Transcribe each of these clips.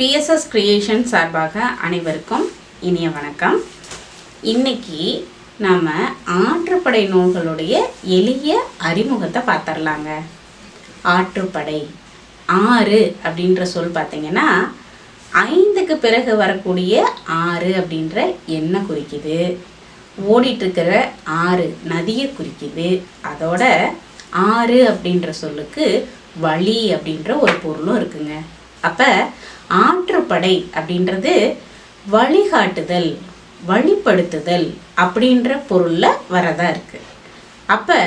BSS creation சார்பாக அனைவருக்கும் இனிய வணக்கம். இன்னைக்கு நாம் ஆற்றுப்படை நூல்களுடைய எளிய அறிமுகத்தை பார்த்துடலாங்க. ஆற்றுப்படை ஆறு அப்படின்ற சொல் பார்த்தீங்கன்னா ஐந்துக்கு பிறகு வரக்கூடிய ஆறு அப்படின்ற எண்ணை குறிக்குது. ஓடிட்டுருக்கிற ஆறு நதியை குறிக்குது. அதோட ஆறு அப்படின்ற சொல்லுக்கு வழி அப்படின்ற ஒரு பொருளும் இருக்குங்க. அப்போ ஆற்றுப்படை அப்படின்றது வழிகாட்டுதல் வழிப்படுத்துதல் அப்படின்ற பொருளில் வரதா இருக்குது அப்போ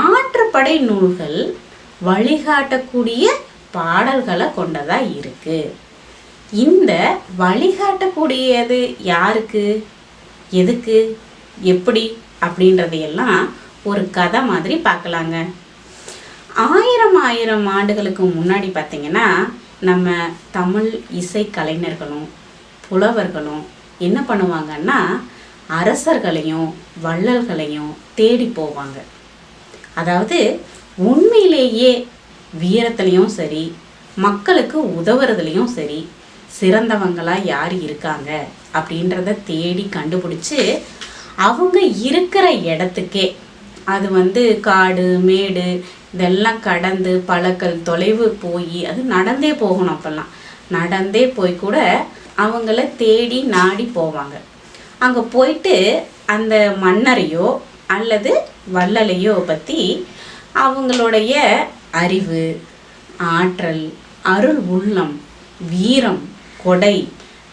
ஆற்றுப்படை நூல்கள் வழிகாட்டக்கூடிய பாடல்களை கொண்டதாக இருக்குது இந்த வழிகாட்டக்கூடியது யாருக்கு? எதுக்கு? எப்படி? அப்படின்றதையெல்லாம் ஒரு கதை மாதிரி பார்க்கலாங்க. ஆயிரம் ஆயிரம் ஆண்டுகளுக்கு முன்னாடி பார்த்தீங்கன்னா நம்ம தமிழ் இசை கலைஞர்களும் புலவர்களும் என்ன பண்ணுவாங்கன்னா அரசர்களையும் வள்ளல்களையும் தேடி போவாங்க. அதாவது உண்மையிலேயே வீரத்துலேயும் சரி மக்களுக்கு உதவுறதுலேயும் சரி சிறந்தவங்களாக யார் இருக்காங்க அப்படின்றத தேடி கண்டுபிடிச்சி அவங்க இருக்கிற இடத்துக்கே அது வந்து காடு மேடு இதெல்லாம் கடந்து பழக்கல் தொலைவு போய் அது நடந்தே போகணும் அப்போல்லாம். நடந்தே போய் கூட அவங்கள தேடி நாடி போவாங்க. அங்கே போயிட்டு அந்த மன்னரையோ அல்லது வள்ளலையோ பற்றி அவங்களுடைய அறிவு ஆற்றல் அருள் உள்ளம் வீரம் கொடை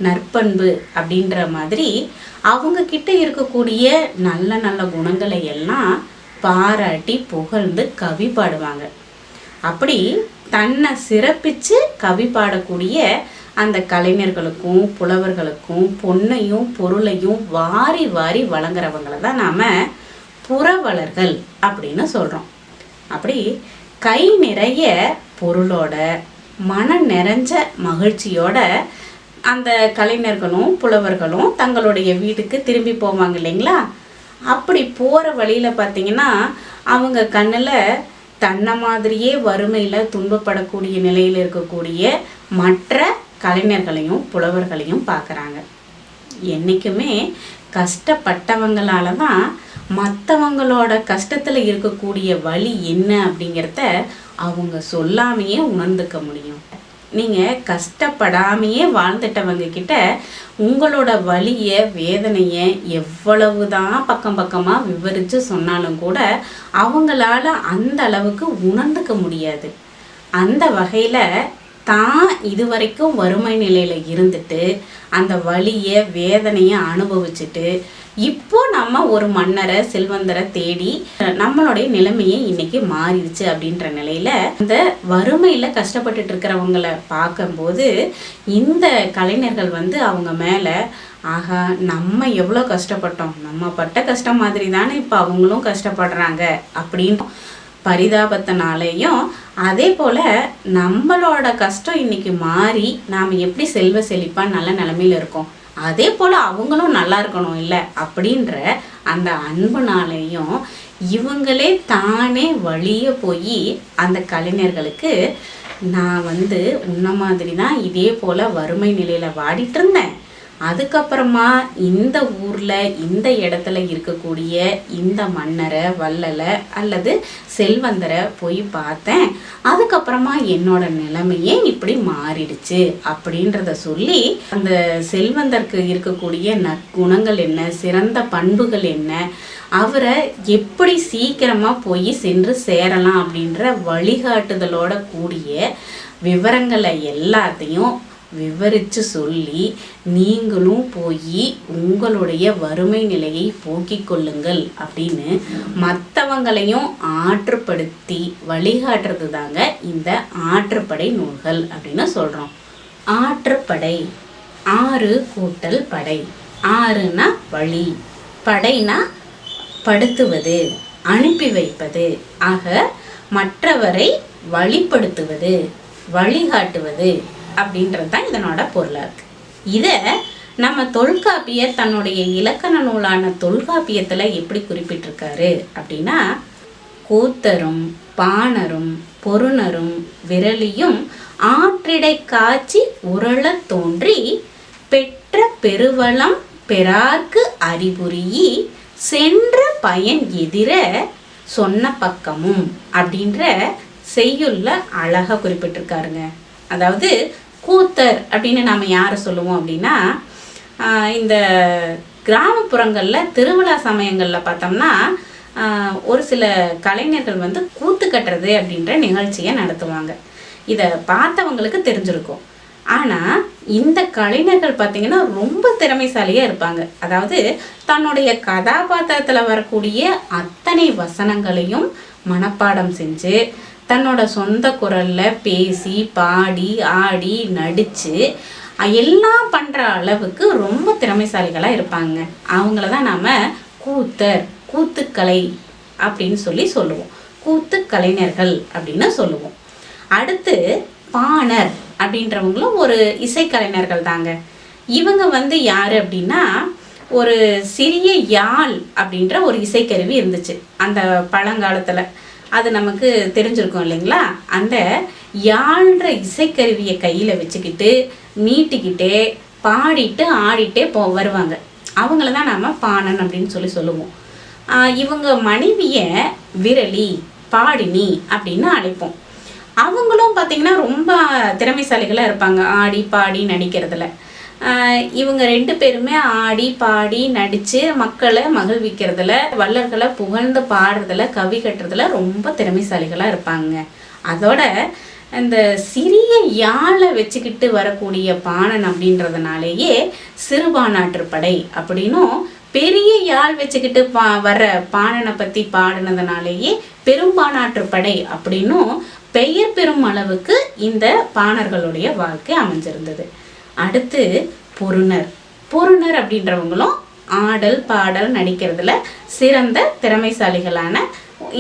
நற்பண்பு அப்படின்ற மாதிரி அவங்க கிட்ட இருக்கக்கூடிய நல்ல நல்ல குணங்களை எல்லாம் பாராட்டி புகழ்ந்து கவி பாடுவாங்க. அப்படி தன்னை சிறப்பிச்சு கவி பாடக்கூடிய அந்த கலைஞர்களுக்கும் புலவர்களுக்கும் பொன்னையும் பொருளையும் வாரி வாரி வழங்குறவங்களை தான் நாம் புறவலர்கள் அப்படின்னு சொல்கிறோம் அப்படி கை நிறைய பொருளோட மன நிறைஞ்ச மகிழ்ச்சியோட அந்த கலைஞர்களும் புலவர்களும் தங்களுடைய வீட்டுக்கு திரும்பி போவாங்க இல்லைங்களா? அப்படி போகிற வழியில் பார்த்தீங்கன்னா அவங்க கண்ணில் தன்னை மாதிரியே வறுமையில் துன்பப்படக்கூடிய நிலையில் இருக்கக்கூடிய மற்ற கலைஞர்களையும் புலவர்களையும் பார்க்குறாங்க என்றைக்குமே கஷ்டப்பட்டவங்களால தான் மற்றவங்களோட கஷ்டத்தில் இருக்கக்கூடிய வழி என்ன அப்படிங்கிறத அவங்க சொல்லாமையே உணர்ந்துக்க முடியும். நீங்கள் கஷ்டப்படாமையே வாழ்ந்துட்டவங்க கிட்ட உங்களோட வழியை வேதனையை எவ்வளவு தான் பக்கம் பக்கமாக விவரித்து சொன்னாலும் கூட அவங்களால அந்த அளவுக்கு உணர்ந்துக்க முடியாது. அந்த வகையில் தான் இதுவரைக்கும் வறுமை நிலையில் இருந்துட்டு அந்த வழியை வேதனையை அனுபவிச்சுட்டு இப்போ நம்ம ஒரு மன்னரை செல்வந்தரை தேடி நம்மளுடைய நிலைமையே இன்னைக்கு மாறிடுச்சு அப்படின்ற நிலையில இந்த வறுமையில கஷ்டப்பட்டுட்டு இருக்கிறவங்கள பார்க்கும்போது இந்த கலைஞர்கள் வந்து அவங்க மேல ஆகா நம்ம எவ்வளோ கஷ்டப்பட்டோம். நம்ம பட்ட கஷ்டம் மாதிரி தானே இப்போ அவங்களும் கஷ்டப்படுறாங்க. அப்படின்னு பரிதாபத்தினாலேயும் அதே போல் நம்மளோட கஷ்டம் இன்னைக்கு மாறி நாம் எப்படி செல்வ செழிப்பாக நல்ல நிலமையில இருக்கோம்? அதே போல் அவங்களும் நல்லா இருக்கணும் இல்லை அப்படின்ற அந்த அன்புனாலேயும் இவங்களே தானே வழியே போய் அந்த கலைஞர்களுக்கு நான் வந்து உன்ன மாதிரி தான் இதே போல் வறுமை நிலையில் வாடிட்டு இருந்தேன். அதுக்கப்புறமா இந்த ஊரில் இந்த இடத்துல இருக்கக்கூடிய இந்த மன்னரை வல்லலை அல்லது செல்வந்தரை போய் பார்த்தேன். அதுக்கப்புறமா என்னோட நிலைமையே இப்படி மாறிடுச்சு அப்படின்றத சொல்லி அந்த செல்வந்தருக்கு இருக்கக்கூடிய நற்குணங்கள் என்ன சிறந்த பண்புகள் என்ன அவரை எப்படி சீக்கிரமாக போய் சென்று சேரலாம் அப்படின்ற வழிகாட்டுதலோட கூடிய விவரங்களை எல்லாத்தையும் விவரித்து சொல்லி நீங்களும் போய் உங்களுடைய வறுமை நிலையை போக்கிக் கொள்ளுங்கள் அப்படின்னு மற்றவங்களையும் ஆற்றுப்படுத்தி வழிகாட்டுறது தாங்க இந்த ஆற்றுப்படை நூல்கள் அப்படின்னு சொல்கிறோம் ஆற்றுப்படை. ஆறு கூட்டல் படை. ஆறுனா வழி. படைனா படுத்துவது அனுப்பி வைப்பது. ஆக மற்றவரை வழிப்படுத்துவது வழிகாட்டுவது. அப்படின்றது தான் இதனோட பொருளாக இருக்கு. இதை நம்ம தொல்காப்பியர் தன்னுடைய இலக்கண நூலான தொல்காப்பியத்தில் எப்படி குறிப்பிட்டிருக்காரு அப்படின்னா கூத்தரும் பாணரும் பொருணரும் விரலியும் ஆற்றிடை காய்ச்சி உரள தோன்றி பெற்ற பெருவளம் பெறார்க்கு அறிபுரியி சென்ற பயன் எதிர சொன்ன பக்கமும் அப்படின்ற செய்யுள்ள அழகாக குறிப்பிட்டிருக்காருங்க. அதாவது கூத்தர் அப்படின்னு நாம் யாரை சொல்லுவோம் அப்படின்னா இந்த கிராமப்புறங்களில் திருவிழா சமயங்களில் பார்த்தோம்னா ஒரு சில கலைஞர்கள் வந்து கூத்து கட்டுறது அப்படின்ற நிகழ்ச்சியை நடத்துவாங்க. இதை பார்த்தவங்களுக்கு தெரிஞ்சிருக்கும். ஆனால் இந்த கலைஞர்கள் பார்த்தீங்கன்னா ரொம்ப திறமைசாலியாக இருப்பாங்க. அதாவது தன்னுடைய கதாபாத்திரத்தில் வரக்கூடிய அத்தனை வசனங்களையும் மனப்பாடம் செஞ்சு தன்னோட சொந்த குரலில் பேசி பாடி ஆடி நடித்து எல்லாம் பண்ணுற அளவுக்கு ரொம்ப திறமைசாலிகளாக இருப்பாங்க. அவங்கள தான் நாம் கூத்தர் கூத்துக்கலை அப்படின்னு சொல்லி சொல்லுவோம். கூத்து கலைஞர்கள் அப்படின்னு சொல்லுவோம். அடுத்து பாணர் அப்படின்றவங்களும் ஒரு இசைக்கலைஞர்கள் தாங்க. இவங்க வந்து யார் அப்படின்னா ஒரு சிறிய யாழ் அப்படின்ற ஒரு இசைக்கருவி இருந்துச்சு. அந்த பழங்காலத்தில். அது நமக்கு தெரிஞ்சிருக்கும் இல்லைங்களா? அந்த யாழ்ன்ற இசைக்கருவியை கையில் வச்சுக்கிட்டு நீட்டிக்கிட்டே பாடிட்டு ஆடிட்டே போ வருவாங்க. அவங்கள தான் நாம் பாணன் அப்படின்னு சொல்லி சொல்லுவோம். இவங்க மனைவியை விரலி பாடினி அப்படின்னு அழைப்போம். அவங்களும் பார்த்திங்கன்னா ரொம்ப திறமைசாலிகளாக இருப்பாங்க. ஆடி பாடி நடிக்கிறதுல. இவங்க ரெண்டு பேருமே ஆடி பாடி நடித்து மக்களை மகிழ்விக்கிறதுல வள்ளல்களை புகழ்ந்து பாடுறதுல கவி கட்டுறதுல ரொம்ப திறமைசாலிகளாக இருப்பாங்க. அதோட இந்த சிறிய யாழை வச்சுக்கிட்டு வரக்கூடிய பாணன் அப்படின்றதுனாலேயே சிறுபானாற்றுப்படை அப்படின்னும் பெரிய யாழ் வச்சுக்கிட்டு பா வர பாணனை பற்றி பாடினதுனாலேயே பெரும்பானாற்றுப்படை அப்படின்னும் பெயர் பெறும் அளவுக்கு இந்த பாணர்களுடைய வாழ்க்கை அமைஞ்சிருந்தது. அடுத்து பொருணர். பொருணர் அப்படின்றவங்களும் ஆடல் பாடல் நடிக்கிறதுல சிறந்த திறமைசாலிகளான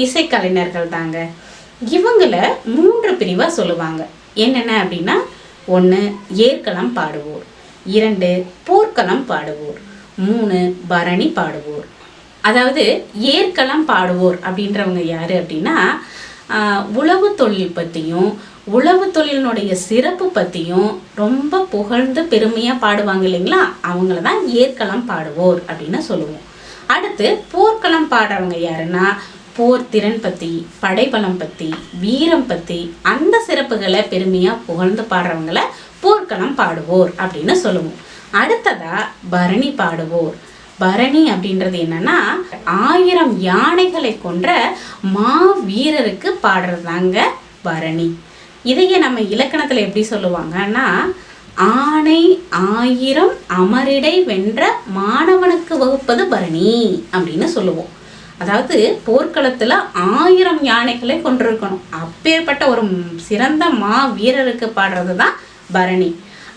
இசைக்கலைஞர்கள் தாங்க. இவங்களை மூன்று பிரிவாக சொல்லுவாங்க. என்னென்ன அப்படின்னா ஒன்று ஏற்களம் பாடுவோர். இரண்டு போர்க்களம் பாடுவோர். மூணு பரணி பாடுவோர். அதாவது ஏற்களம் பாடுவோர் அப்படின்றவங்க யார் அப்படின்னா உழவு தொழில் பற்றியும் உழவு தொழிலினுடைய சிறப்பு பற்றியும் ரொம்ப புகழ்ந்து பெருமையாக பாடுவாங்க இல்லைங்களா? அவங்கள தான் ஏற்களம் பாடுவோர் அப்படின்னு சொல்லுவோம். அடுத்து போர்க்களம் பாடுறவங்க யாருன்னா போர் திறன் பற்றி படைபலம் பற்றி வீரம் பற்றி அந்த சிறப்புகளை பெருமையாக புகழ்ந்து பாடுறவங்கள போர்க்களம் பாடுவோர் அப்படின்னு சொல்லுவோம். அடுத்ததாக பரணி பாடுவோர். பரணி அப்படின்றது என்னன்னா ஆயிரம் யானைகளை கொன்ற மா வீரருக்கு பாடுறதாங்க பரணி. இதையே நம்ம இலக்கணத்தில் எப்படி சொல்லுவாங்கன்னா ஆணை ஆயிரம் அமரிடை வென்ற மாணவனுக்கு வகுப்பது பரணி அப்படின்னு சொல்லுவோம். அதாவது போர்க்களத்தில் ஆயிரம் யானைகளை கொண்டிருக்கணும். அப்பேற்பட்ட ஒரு சிறந்த மா வீரருக்கு பாடுறது தான் பரணி.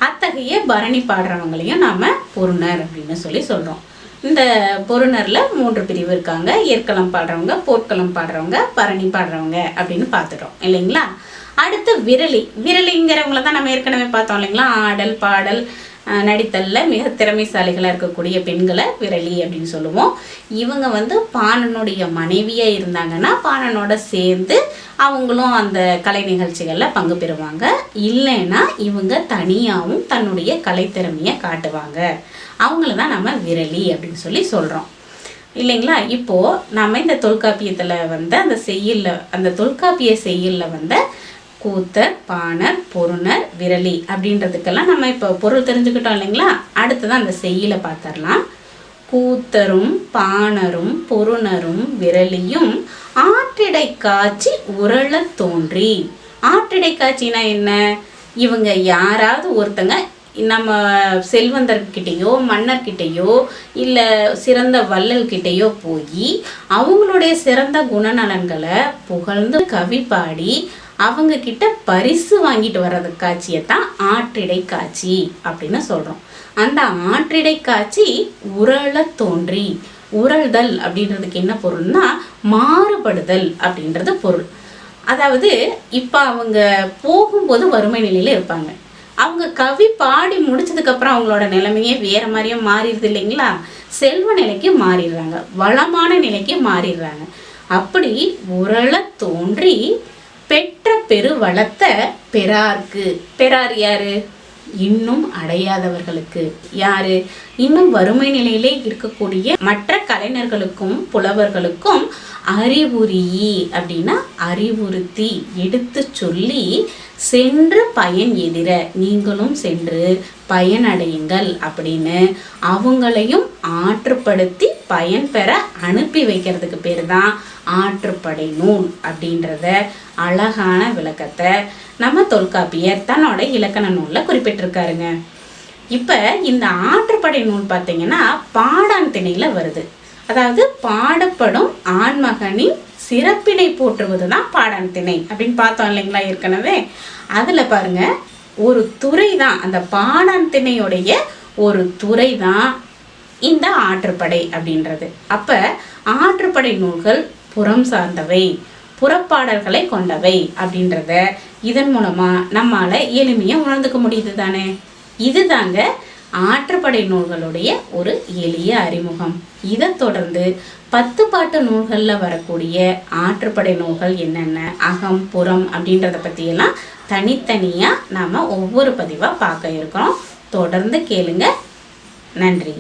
அத்தகைய பரணி பாடுறவங்களையும் நாம் பொருணர் அப்படின்னு சொல்லி சொல்கிறோம் இந்த பொருணரில் மூன்று பிரிவு இருக்காங்க. ஏற்களம் பாடுறவங்க போர்க்களம் பாடுறவங்க பரணி பாடுறவங்க அப்படின்னு பார்த்துட்டோம். இல்லைங்களா? அடுத்து விரலி. விரலிங்கிறவங்கள தான் நம்ம ஏற்கனவே பார்த்தோம் இல்லைங்களா? ஆடல் பாடல் நடித்தலில் மிக திறமைசாலிகளாக இருக்கக்கூடிய பெண்களை விரலி அப்படின்னு சொல்லுவோம். இவங்க வந்து பாணனுடைய மனைவியாக இருந்தாங்கன்னா பாணனோட சேர்ந்து அவங்களும் அந்த கலை நிகழ்ச்சிகளில் பங்கு பெறுவாங்க. இல்லைன்னா இவங்க தனியாகவும் தன்னுடைய கலைத்திறமையை காட்டுவாங்க. அவங்கள தான் நம்ம விரலி அப்படின்னு சொல்லி சொல்கிறோம் இல்லைங்களா? இப்போது நம்ம இந்த தொல்காப்பியத்தில் வந்து அந்த செய்யுளில் அந்த தொல்காப்பிய செய்யுளில் வந்து கூத்தர் பாணர் பொருணர் விரலி அப்படின்றதுக்கெல்லாம் நம்ம இப்போ பொருள் தெரிஞ்சுக்கிட்டோம் இல்லைங்களா? அடுத்ததான் அந்த செய்யலை பார்த்துடலாம் கூத்தரும் பாணரும் பொருணரும் விரலியும் ஆற்றிடை காட்சி உரள தோன்றி. ஆற்றிடை காட்சினா என்ன? இவங்க யாராவது ஒருத்தங்க நம்ம செல்வந்தர்கிட்டயோ மன்னர்கிட்டயோ இல்லை சிறந்த வள்ளல்கிட்டேயோ போய் அவங்களுடைய சிறந்த குணநலன்களை புகழ்ந்து கவி பாடி அவங்க கிட்ட பரிசு வாங்கிட்டு வர்றது காட்சியை தான் ஆற்றிடை காட்சி அப்படின்னு சொல்கிறோம் அந்த ஆற்றிடை காட்சி உரள தோன்றி உரள்தல் அப்படின்றதுக்கு என்ன பொருள்னா மாறுபடுதல் அப்படின்றது பொருள். அதாவது இப்போ அவங்க போகும்போது வறுமை நிலையில் இருப்பாங்க. அவங்க கவி பாடி முடிச்சதுக்கப்புறம் அவங்களோட நிலைமையே வேற மாதிரியே மாறிடுது இல்லைங்களா? செல்வ நிலைக்கு மாறிடுறாங்க. வளமான நிலைக்கு மாறிடுறாங்க. அப்படி உரள தோன்றி பெற்ற பெருவளத்தை பெறார்க்கு. பெறார் யாரு? இன்னும் அடையாதவர்களுக்கு. யாரு? இன்னும் வறுமை நிலையிலே இருக்கக்கூடிய மற்ற கலைஞர்களுக்கும் புலவர்களுக்கும் அறிவுரி அப்படின்னா அறிவுறுத்தி எடுத்து சொல்லி சென்று பயன் எதிர நீங்களும் சென்று பயனடையுங்கள் அப்படின்னு அவங்களையும் ஆற்றுப்படுத்தி பயன் பெற அனுப்பி வைக்கிறதுக்கு பேர் தான் ஆற்றுப்படை நூல் அப்படின்றத அழகான விளக்கத்தை நம்ம தொல்காப்பியர் தன்னோட இலக்கண நூலில் குறிப்பிட்டிருக்காருங்க. இப்போ இந்த ஆற்றுப்படை நூல் பார்த்தீங்கன்னா பாடான் திணையில் வருது. அதாவது பாடப்படும் ஆண்மகனின் சிறப்பினை போற்றுவது தான் பாடான் திணை அப்படின்னு பார்த்தோம் இல்லைங்களா ஏற்கனவே? அதில் பாருங்க ஒரு துறை தான் அந்த பாடான் திணையுடைய ஒரு துறை தான் இந்த ஆற்றுப்படை அப்படின்றது. அப்போ ஆற்றுப்படை நூல்கள் புறம் சார்ந்தவை புறப்பாடல்களை கொண்டவை அப்படின்றத இதன் மூலமாக நம்மளால் எளிமையாக உணர்ந்துக்க முடியுது தானே? இதுதாங்க ஆற்றுப்படை நூல்களுடைய ஒரு எளிய அறிமுகம். இதை தொடர்ந்து பத்து பாட்டு நூல்களில் வரக்கூடிய ஆற்றுப்படை நூல்கள் என்னென்ன? அகம் புறம் அப்படின்றத பற்றியெல்லாம் தனித்தனியாக நாம் ஒவ்வொரு பதிவாக பார்க்க இருக்கிறோம். தொடர்ந்து கேளுங்க. நன்றி.